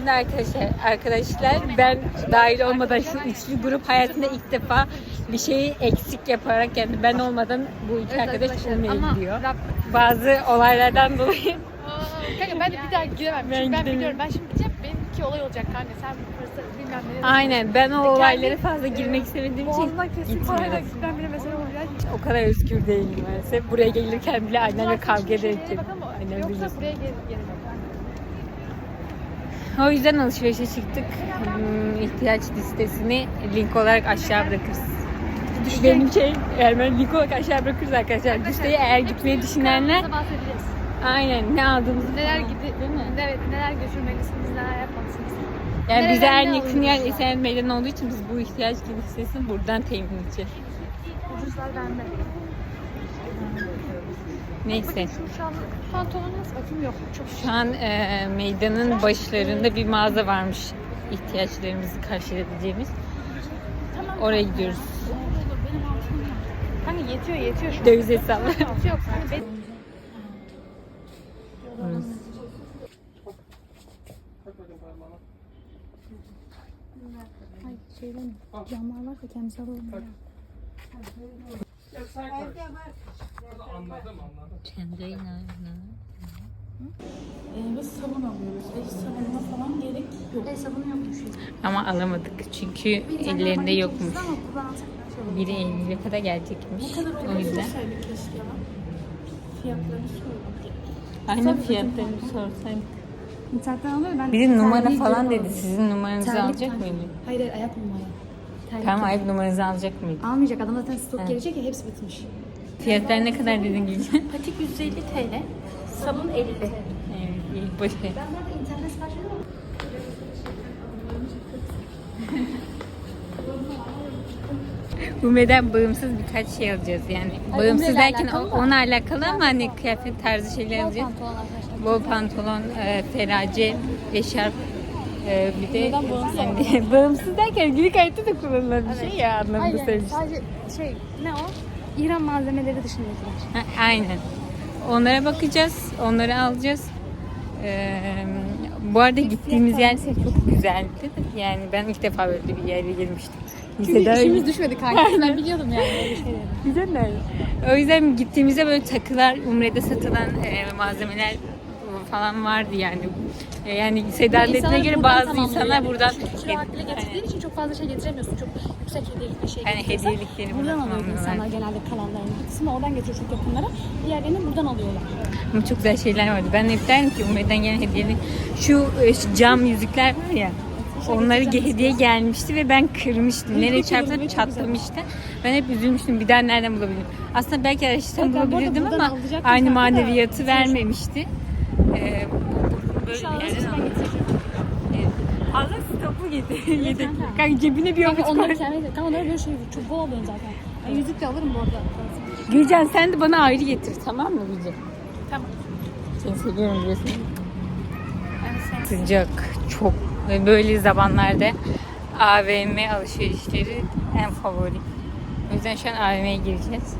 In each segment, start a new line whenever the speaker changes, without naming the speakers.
Şimdi arkadaşlar, arkadaşlar ben dahil olmadan şu üçlü grup hayatında ilk defa bir şeyi eksik yaparak yani ben olmadan bu iki arkadaş olmayabiliyor. Bazı olaylardan dolayı
Kanka ben de bir daha giremem.
Ben
Çünkü ben biliyorum. Ben şimdi gideceğim. Benimki olay olacak kanka. Sen fırsat bilmem ne.
aynen ben o olaylara fazla girmek istemediğim için gitmiyorum.
bile mesele olacak.
O kadar özgür değilim maalesef. Buraya gelirken bile annemle kavga Annem
Yoksa buraya gel gelirim.
O yüzden alışverişe çıktık. Hmm, ihtiyaç listesini link olarak aşağı bırakırız. Benim şey, Ermen link olarak aşağı bırakırız arkadaşlar. Listeyi eğer gitmeyi düşünenler aynen ne aldığımızı
Neler
Değil
gidi,
mi?
neler, neler götürmelisiniz, neler yapmalısınız.
Yani bize en yakın yer? Esenler Meydanı olduğu için biz bu ihtiyaç listesini buradan temin edeceğiz.
Ucuzlar bende.
Neyse.
Şu an pantolon nasıl bakayım yok. Çok
Şu an e, meydanın başlarında bir mağaza varmış ihtiyaçlarımızı karşılayabileceğimiz. Oraya gidiyoruz.
Kanka yetiyor yetiyor şu.
Döviz hesabı.
Yok. Ben...
Ay şeyden camlar var da kendisi alalım. Ee, biz sabun alıyoruz. El sabununa falan gerek yok.
El sabunu yokmuş.
Ama alamadık çünkü ellerinde yokmuş. Biri Eylül'e kadar gelecekmiş.
Bu kadar
O yüzden.
Fiyatlarını sormak.
Aynı fiyatlarını sorsaydık.
İnternetten alıyor ben.
Bir numara falan dedi. Sizin numaranızı
Terlik
alacak
terlik.
mıydı?
Hayır hayır ayak numara. Terlik
Tamam ayıp numaranızı alacak mıydı?
Almayacak adam zaten stok
Ha.
gelecek ya hepsi bitmiş.
Fiyatlar ne kadar dedin Gülcan?
Patik 150 TL. Sabun 50.
Evet, ilk başı.
Ben burada internet
bağımsız birkaç şey alacağız yani.
Ay,
bağımsız derken
alakalı
o-
da.
ona alakalı ama hani kıyafet tarzı şeyler alacağız.
Pantolon.
Bol pantolon, e, ferace, eşarp, e, bir de
bağımsız
bağımsız derken günlük hayatta da kullanılan bir şey ya anlamında söylemiştim.
sadece şey ne o? İran malzemeleri dışındakiler.
Ha, aynen. Onlara bakacağız, onları alacağız. Ee, bu arada gittiğimiz yer çok güzeldi. Yani ben ilk defa böyle bir yere girmiştim.
Çünkü
Lisede
işimiz düşmedi kanka. ben biliyordum yani böyle şeyleri.
Güzel? O yüzden gittiğimizde böyle takılar, Umre'de satılan e, malzemeler falan vardı yani. E, yani Seda dediğine
İnsanlar
göre bazı insanlar
yani.
buradan
hakkıyla getirdiğin için çok fazla şey getiremiyorsun. Çok yüksek hediyelik bir şey
hani hediyelikleri
Buradan
buradan
alıyor insanlar genelde kalanlarını. Bir kısmı oradan getiriyor çok yakınlara. Diğerlerini buradan alıyorlar.
Ama çok güzel şeyler vardı. Ben hep derdim ki Umre'den gelen hediyelik. Şu, e, şu cam yüzükler var ya. Onları hediye gelmişti ve ben kırmıştım. Nereye çarptı çatlamıştı. Ben hep üzülmüştüm. Bir daha nereden bulabilirim? Aslında belki araştırsam bulabilirdim ama aynı maneviyatı vermemişti. Böyle bir yerden aldım. Allah stopu getir. Yedek. Kanka cebine bir
Kanka
avuç
onları
koy.
kendine Kanka onları böyle şey çok bol alıyorsun zaten. Ben yüzük de alırım bu arada.
Gülcan sen de bana ayrı getir tamam mı Gülcan?
Tamam.
Seni seviyorum biliyorsun. Sıcak çok ve böyle zamanlarda AVM alışverişleri en favori. O yüzden şu an AVM'ye gireceğiz.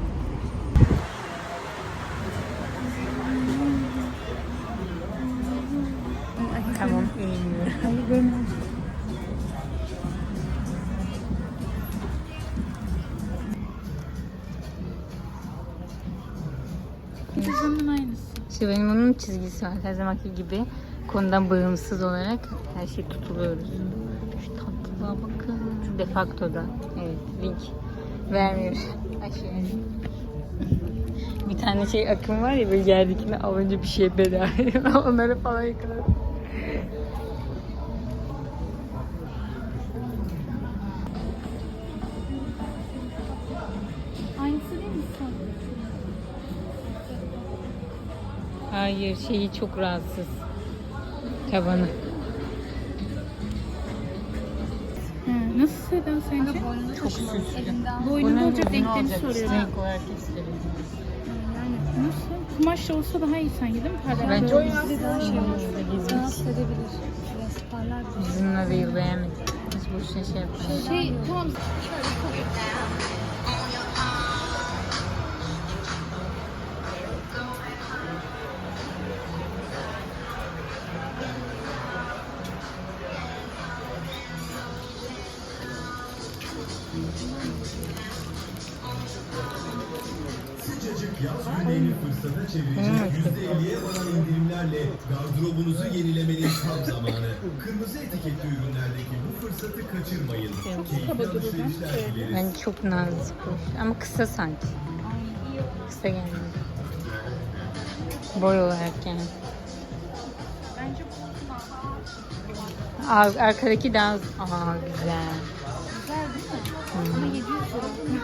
Tamam
Kızımın aynısı.
İşte benim onun çizgisi var her zamanki gibi. Konudan bağımsız olarak her şey tutuluyoruz. Şu tatlılığa bakın. Defakto'da. Evet link vermiyor. Aşağıya. Bir tane şey akım var ya böyle yerdekine alınca bir şey bedava. Onları falan yakaladım. Hayır şeyi çok rahatsız. Tabanı.
Nasıl Seda sence?
Çok süslü.
Boynunda olacak renklerini soruyorum.
Renk olarak isterim.
Yani nasıl? Kumaşla olsa daha iyi sanki değil mi? Pardon.
Ben çok
daha şey olur. Rahatsız edebilir. Biraz parlar.
Bizimle değil beğenmedim. Hiç boşuna şey yapmayın.
Şey tamam.
Sıcacık yaz günlerini fırsata çevirecek %50'ye varan indirimlerle gardırobunuzu yenilemenin tam zamanı. Kırmızı etiketli ürünlerdeki bu fırsatı kaçırmayın. Keyifli alışverişler dileriz.
Bence çok nazik hoş. Ama kısa sanki. Kısa gelmedi. Boy olarak yani.
Bence bu
Aa, arkadaki daha... Aa güzel.
Mi? Ama 700 lira.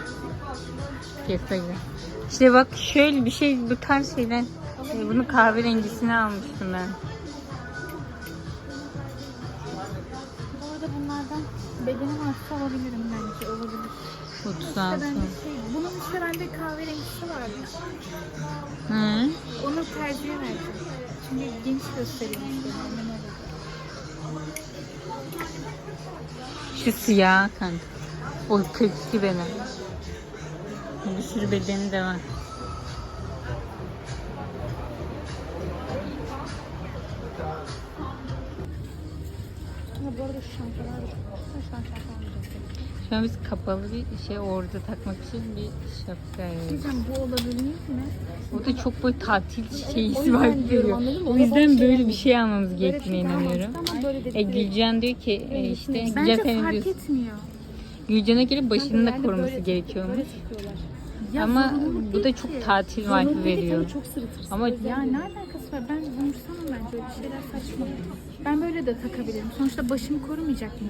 Fiyatı güzel. İşte bak şöyle bir şey bu tarz şeyden e, bunu kahverengisini almıştım ben.
Bu arada bunlardan bedenim artsa alabilirim bence. Olabilir.
36.
İşte şey, bunun işte bende kahverengisi vardı.
Hı.
Onu tercihe verdim. Çünkü genç öyle.
Şu siyah kanka. O 42 benim. Bir sürü bedeni de var.
Ama bu arada şu şantalar an.
Şu biz kapalı bir şey orada takmak için bir şapka.
Diyeceğim bu olabilir mi?
O da çok böyle tatil
yüzden
var
mı?
O yüzden
bak şey
böyle bir şey almamız gerektiğine
şey
inanıyorum. E, Gülcan diyor ki e, işte Gülcan
Bence
senin
fark
diyorsun.
etmiyor.
Gülcan'a göre başını da koruması
böyle-
gerekiyormuş.
Ya
Ama bu da çok tatil vibe veriyor.
ama çok sırıtırsın.
Ama-
ya ne alakası var? Ben umursamam bence öyle şeyler saçma. Ben böyle de takabilirim. Sonuçta başımı korumayacak mı?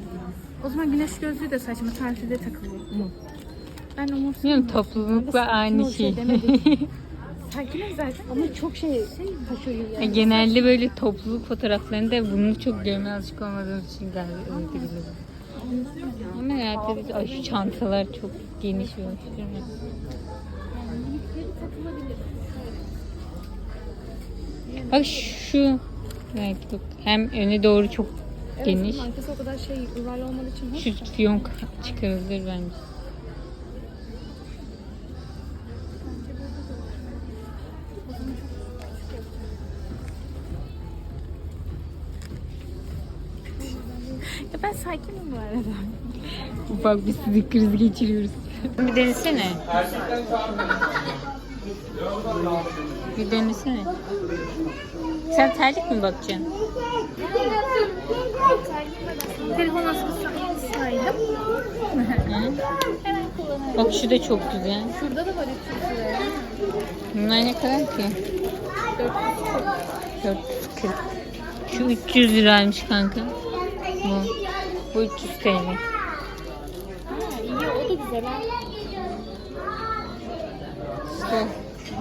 O zaman güneş gözlüğü de saçma. Tatilde takılıyor. Ben umursamam.
Bilmiyorum toplulukla aynı şey.
Sakinim zaten ama çok şey, şey taşıyor
Ya
yani.
Genelde böyle topluluk fotoğraflarında bunu çok görmeye alışık olmadığımız için galiba herhalde biz ay şu çantalar çok geniş mi? Bak şu evet bak hem öne doğru çok geniş.
Evet, arkası o kadar şey yuvarlı olmadığı için.
Şu fiyonk çıkarılır bence.
Ya ben sakinim bu arada.
Ufak bir sinir krizi geçiriyoruz. Bir denesene. Bir denesene. Sen terlik mi bakacaksın?
Telefon askısı saydım.
Hı? Bak şu da çok güzel.
Şurada da var 300 liraya.
Bunlar ne kadar ki? 440. Şu 300 liraymış kanka. Bu. Bu 300 TL.
Ha, iyi o da güzel ha.
İşte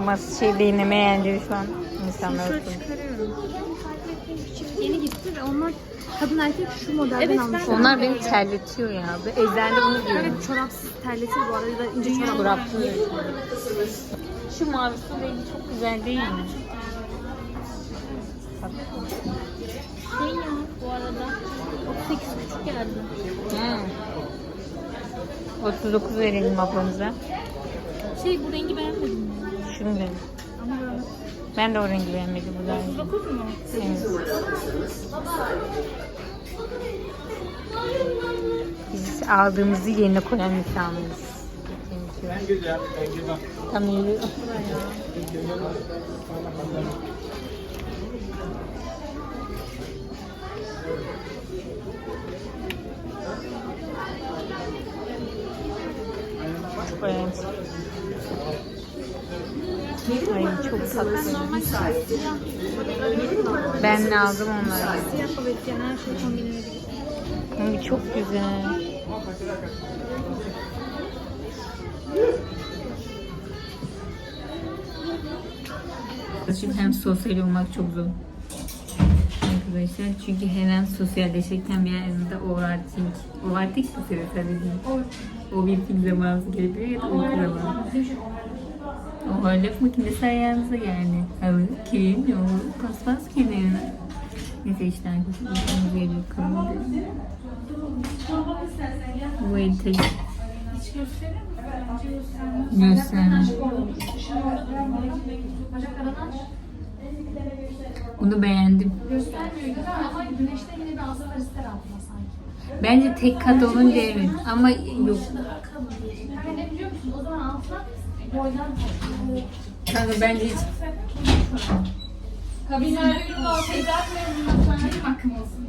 mas şey değineme eğlenceli şu an insanlar
çıkarıyorum. Yeni gitti ve onlar kadın erkek şu modelden evet, almış.
Onlar beni terletiyor ya. Ezberle bunu diyorum.
Evet çorapsız terletir bu arada da ince çorap.
Çoraplı. Şu mavisi rengi çok güzel değil mi?
Şey ya bu arada 38 küçük geldi.
Hı. 39 verelim ablamıza.
Şey bu rengi beğenmedim
dedim.
Ama
Ben de o rengi beğenmedim. Bu da rengi.
39 mu?
Evet. Biz aldığımızı yerine koyan insanlarız. Tam iyi. Önemli. Ay çok tatlı. Ben
şey kombinlenebilir.
Ama çok güzel. Şimdi hem sosyal olmak çok zor. Arkadaşlar çünkü her an sosyalleşirken bir yanında overthink. Overthink mi sebebi tabii değil. O bir film zamanı gelebilir ya da uyku zamanı. O laf makinesi ayağınıza yani. Halı, kilim, yoğurt, paspas kenarına. Neyse işte arkadaşlar uykumuz geliyor kırmızı. Bu etek. Gösterme. Bunu beğendim.
Göstermiyor ama güneşte yine de aslar ister sanki.
Bence tek kat olunca evet ama yok.
Ne biliyor musun? O zaman altına boydan
Kanka bence hiç
Kabinlerde ürün olsaydı benim hakkım olsun.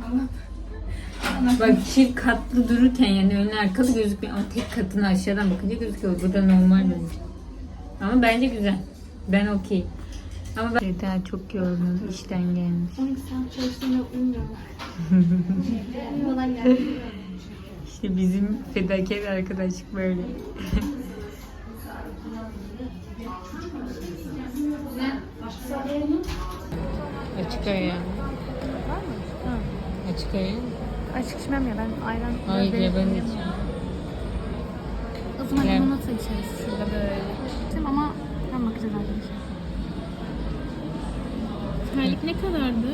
Bak çift katlı dururken yani önlü arkalı gözükmüyor ama tek katını aşağıdan bakınca gözüküyor. Burada normal bence. Ama bence güzel. Ben okey. Ama ben daha çok yorgun işten gelmiş.
12 saat çalıştım ve uyumuyorum.
İşte bizim fedakar arkadaşlık böyle. Açık ayı. Açık ayı.
Açık içmem ya ben ayran.
Hayır ya ben içiyorum.
O zaman limonata içeriz şurada böyle. Ama tam bakacağız arkadaşlar.
Ne kadardı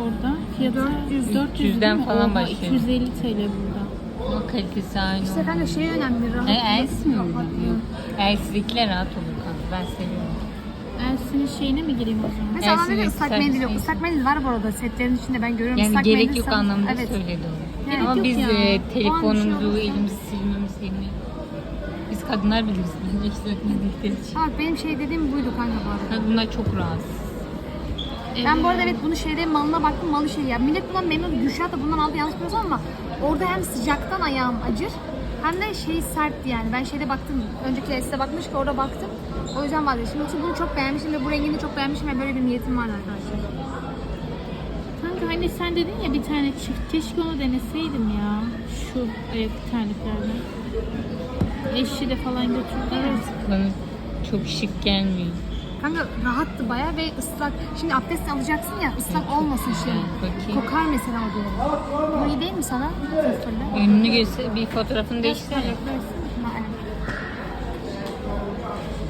orada? Fiyatı 400 400
300'den
değil mi?
falan
Oha,
başlıyor.
250 TL burada.
Ama kalitesi aynı.
İşte kanka şey önemli rahat.
E, Else mi? Elsi'dekiler rahat olur kanka. Ben seviyorum.
Elsin'in şeyine mi gireyim o zaman?
Mesela bana
Elsin
dedi
ve
ıslak
ıslak
mendil yok. Islak mendil var bu arada setlerin içinde ben görüyorum.
Yani
Islak
gerek
mendil
yok
sana-
anlamında
Evet.
söyledi onu.
Gerek
Ama
yok
biz
ya.
e,
O an bir şey
telefonumuzu
olursa-
elimizi silmemiz elini. Biz kadınlar biliriz. Bizim hiç sökmedikleri için.
Ha, benim şey dediğim buydu kanka bu arada.
Ha, bunlar çok rahatsız.
Ben bu arada evet bunu şeyde malına baktım malı şey ya. Millet bundan memnun. Gülşah da bundan aldı yanlış bilmiyorsam ama orada hem sıcaktan ayağım acır hem de şey sertti yani. Ben şeyde baktım. Önceki Es'te bakmış ki orada baktım. O yüzden vazgeçtim. Yoksa bunu çok beğenmişim ve bu rengini çok beğenmişim ve böyle bir niyetim var arkadaşlar.
Kanka hani sen dedin ya bir tane çift. Keşke onu deneseydim ya. Şu ayak terliklerden. Eşi de falan götürdü.
Bana çok şık gelmiyor.
Kanka rahattı baya ve ıslak. Şimdi abdest alacaksın ya ıslak olmasın şey.
Bakayım.
Kokar mesela o diye. Bu iyi değil mi sana?
Önünü göster, bir fotoğrafını değiştirsene.
Aynen.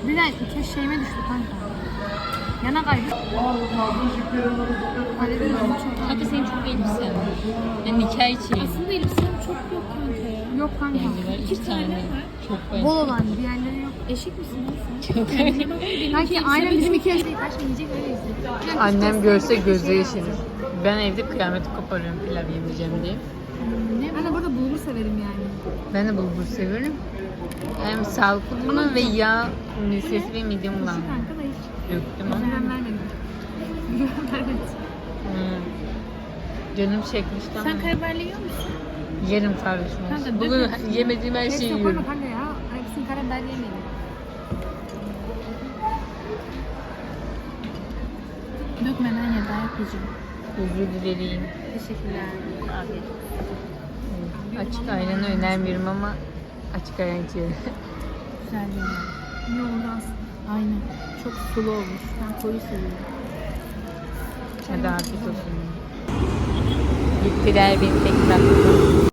Bir de keş şeyime düştü kanka. Yana kaydı.
Kanka senin çok elbisen. Yani nikah için.
Aslında elbisem çok yok kanka ya.
Yok kanka.
Bence var iki tane. Çok
Bol
var.
olan diğerleri yok.
Eşik misin lan sen?
Çok
Kanki aynen bizim iki yaşta kaç yiyecek öyle izliyor.
Annem görse gözü yaşarır. Ben evde kıyameti koparıyorum pilav yemeyeceğim diye.
Ben de burada bulgur severim yani.
Ben de bulgur seviyorum. Hem sağlıklı bunu ve yağ nesnesi ve midem bulandı.
Kanka da hiç
Döktüm ama.
güven vermedi. Güven vermedi.
Hmm. Canım çekmişti.
Sen karabiberli yiyor musun?
Yerim kardeşim.
Kanka,
Bugün
dökme.
yemediğim her şeyi yiyorum.
kanka ya. Hepsini karabiber yemeyelim.
Dökmeden ye dayak yiyeceğim.
Özür dilerim.
Teşekkürler.
Afiyet. Açık ayranı önermiyorum ama açık ayran içiyorum.
Güzel mi?
Ne oldu aslında?
Aynen. Çok sulu olmuş. Ben koyu seviyorum.
Hadi afiyet olsun. Gittiler beni tekrar.